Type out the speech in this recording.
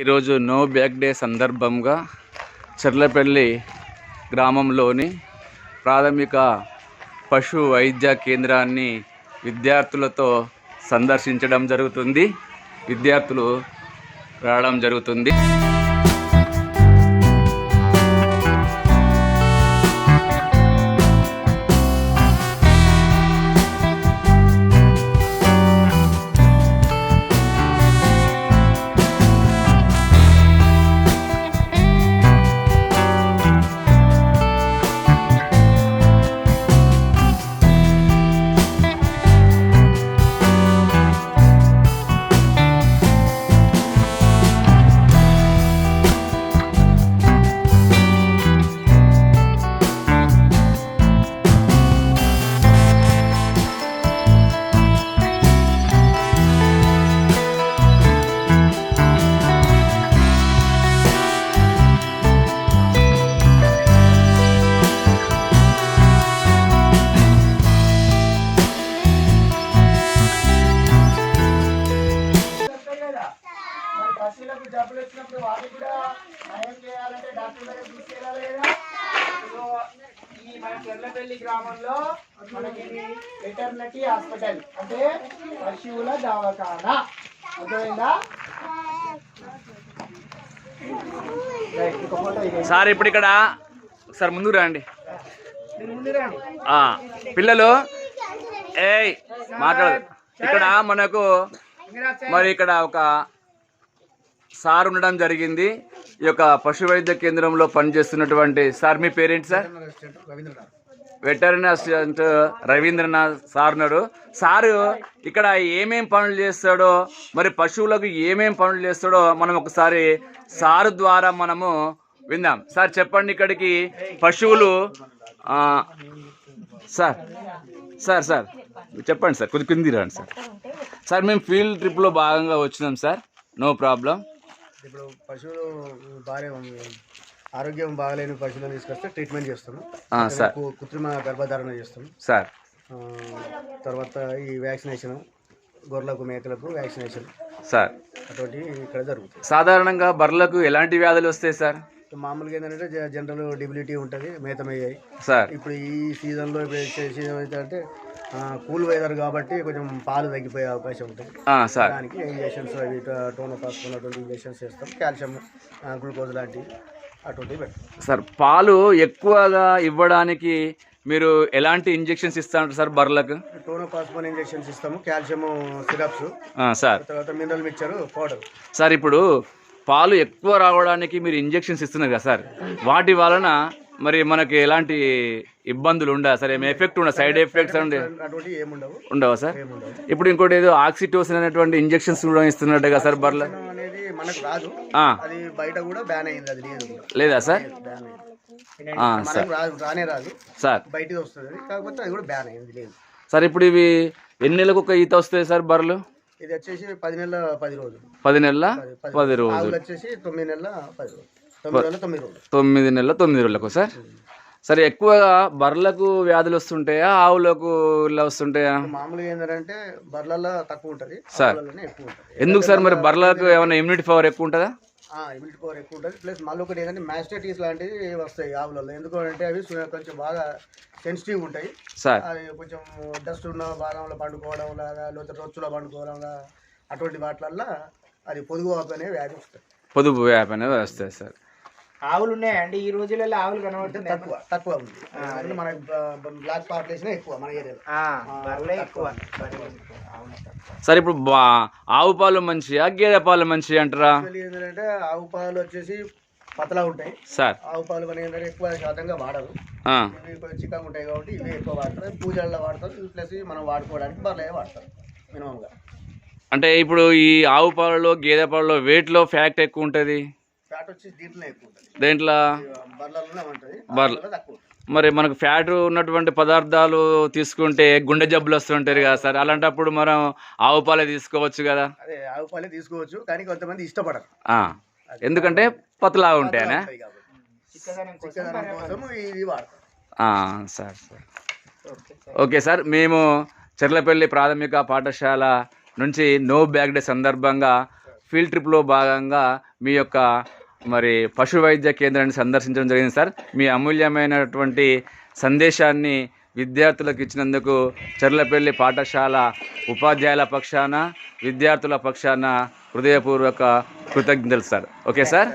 ఈరోజు no back day సందర్భంగా చెర్లపల్లి గ్రామంలోని ప్రాథమిక పశు వైద్య కేంద్రాన్ని విద్యార్థులతో సందర్శించడం జరుగుతుంది. విద్యార్థులు రావడం జరుగుతుంది. పశువులకు జబ్బులు వచ్చినప్పుడు వాటికి కూడా ఏం చేయాలంటే డాక్టర్ దగ్గర తీసుకెళ్ళాలి కదా ఈ మన చెర్లపల్లి గ్రామంలో మనకి వెటర్నరీ హాస్పిటల్ అంటే పశువుల దవాఖానా. అర్థమైందా. సార్ ఇప్పుడు ఇక్కడ సార్ ముందుకు రండి. మీరు ముందు రండి. ఆ, పిల్లలు ఏయ్ మాట్లాడదు ఇక్కడ మనకు. మరి ఇక్కడ ఒక సార్ ఉండడం జరిగింది. ఈ యొక్క పశు వైద్య కేంద్రంలో పనిచేస్తున్నటువంటి సార్ మీ పేరేంటి sir? Veterinary assistant Ravindranath sir ఉన్నాడు. సారు ఇక్కడ ఏమేం పనులు చేస్తాడో మరి పశువులకు ఏమేం పనులు చేస్తాడో మనం ఒకసారి సారు ద్వారా మనము విందాం. సార్ చెప్పండి ఇక్కడికి. పశువులు సార్ సార్ సార్ చెప్పండి సార్ కొద్ది కింది రండి సార్. సార్ మేము ఫీల్డ్ ట్రిప్లో భాగంగా వచ్చినాం సార్. No problem. ఇప్పుడు పశువులు బాగా ఆరోగ్యం బాగాలేని పశువులను తీసుకొస్తే ట్రీట్మెంట్ చేస్తాము ఆ, సార్. కృత్రిమ గర్భధారణ చేస్తాం సార్. తర్వాత ఈ వ్యాక్సినేషన్ గొర్రెలకు మేకలకు వ్యాక్సినేషన్ సార్. అటువంటి ఇక్కడ జరుగుతుంది సాధారణంగా బర్రెలకు ఎలాంటి వ్యాధులు వస్తాయి సార్? మామూలుగా ఏంటంటే జనరల్ డిబిలిటీ ఉంటుంది మేతమయ్యాయి. సార్. ఇప్పుడు ఈ సీజన్లో ఇప్పుడు సీజన్ అయితే అంటే కూల్ వెదర్ కాబట్టి కొంచెం పాలు తగ్గిపోయే అవకాశం ఉంటుంది. సార్. దానికి ఇంజెక్షన్స్ అవి టోనోపాస్ అటువంటి ఇంజెక్షన్స్ చేస్తాం. కాల్షియం గ్లూకోజ్ లాంటివి అటువంటివి పెడతాం. సార్ పాలు ఎక్కువగా ఇవ్వడానికి మీరు ఎలాంటి ఇంజెక్షన్స్ ఇస్తారు సార్ బర్రెలకు? టోనోపాస్పోన్ ఇంజెక్షన్స్ ఇస్తాము. Calcium syrups sir. తర్వాత మినరల్ మిక్చర్ పౌడర్ సార్ ఇప్పుడు పాలు ఎక్కువ రావడానికి మీరు ఇంజెక్షన్స్ ఇస్తున్నారు కదా సార్. వాటి వలన మరి మనకి ఎలాంటి ఇబ్బందులు ఉండవు సార్ ఏమి ఎఫెక్ట్ ఉండవు సైడ్ ఎఫెక్ట్స్ ఉండే ఉండవా సార్? ఇప్పుడు ఇంకోటి ఏదో ఆక్సిటోసిన్ అనేటువంటి ఇంజెక్షన్స్ కూడా ఇస్తున్నట్టు కదా సార్ బర్రెల అనేది మనకు రాదు. ఆ, అది బయట కూడా బ్యాన్ అయింది అది లేదు. సార్? సార్. సార్. సార్ ఇప్పుడు ఇవి ఎన్ని నెలలకు ఒక ఈత వస్తాయి సార్ బర్రెలు? ఇది వచ్చేసి పది నెలల పది రోజులు. పది నెలల పది- రోజులు. వచ్చేసి తొమ్మిది నెలల పది రోజులు. తొమ్మిది నెలల తొమ్మిది రోజులు. తొమ్మిది నెలల తొమ్మిది రోజులకు సార్? సరే ఎక్కువగా బర్రెలకు వ్యాధులు వస్తుంటాయా? ఆవులకు ఇలా వస్తుంటాయా? మామూలుగా ఏంటంటే బర్రెలలో తక్కువ ఉంటుంది సార్. ఎందుకు సార్? మరి బర్రెలకు ఏమైనా ఇమ్యూనిటీ పవర్ ఎక్కువ ఉంటుందా? ఇమ్యూనిటీ పవర్ ఎక్కువ ఉంటుంది. ప్లస్ మళ్ళీ ఒకటి ఏంటంటే మ్యాస్టైటిస్ లాంటివి వస్తాయి ఆవులలో. ఎందుకంటే అవి కొంచెం బాగా సెన్సిటివ్ ఉంటాయి. సార్. అది కొంచెం డస్ట్ ఉన్న భాగంలో పండుకోవడం లాగా లేకపోతే రొచ్చులో పండుకోవడం లాగా అటువంటి వాటిలల్లో అది పొదుగు వాపు అనే వ్యాధి వస్తుంది. పొదుపు వ్యాప్ అనేది వస్తాయి సార్. ఆవులు ఉన్నాయండి ఈ రోజులలో ఆవులు కనబడుతున్నాయి. తక్కువ తక్కువ ఉంది. మన బ్లాక్ పాపులేషన్ ఎక్కువ మన ఏరియాలో. ఎక్కువ. సార్. ఇప్పుడు బా ఆవు పాలు మంచియా గేదె పాలు మంచి అంటారా? ఏంటంటే ఆవు పాలు వచ్చేసి పతలా ఉంటాయి. సార్. ఆవు పాలు మన ఏంటంటే ఎక్కువ శాతంగా వాడరు. చిక్కగా ఉంటాయి కాబట్టి ఇవి ఎక్కువ వాడతారు. పూజల్లో వాడతారు. ప్లస్ మనం వాడుకోవడానికి బర్రెలే వాడతారు మినిమంగా. అంటే ఇప్పుడు ఈ ఆవు పాలలో గేదె పాలలో వెయిట్లో ఫ్యాక్ట్ ఎక్కువ ఉంటుంది? దీంట్లో. మరి మనకు ఫ్యాట్ ఉన్నటువంటి పదార్థాలు తీసుకుంటే గుండె జబ్బులు వస్తుంటాయి కదా సార్. అలాంటప్పుడు మనం ఆవు పాలే తీసుకోవచ్చు కదా? ఆవు పాలే తీసుకోవచ్చు కానీ కొంతమంది ఇష్టపడరు. ఎందుకంటే పతలా ఉంటాయనా సార్ సార్. ఓకే సార్ మేము చెర్లపల్లి ప్రాథమిక పాఠశాల నుంచి నో బ్యాగ్ డే సందర్భంగా ఫీల్డ్ ట్రిప్లో భాగంగా మీ యొక్క మరి పశు వైద్య కేంద్రాన్ని సందర్శించడం జరిగింది సార్. మీ అమూల్యమైనటువంటి సందేశాన్ని విద్యార్థులకు ఇచ్చినందుకు చర్లపల్లి పాఠశాల ఉపాధ్యాయుల పక్షాన విద్యార్థుల పక్షాన హృదయపూర్వక కృతజ్ఞతలు సార్. Okay sir?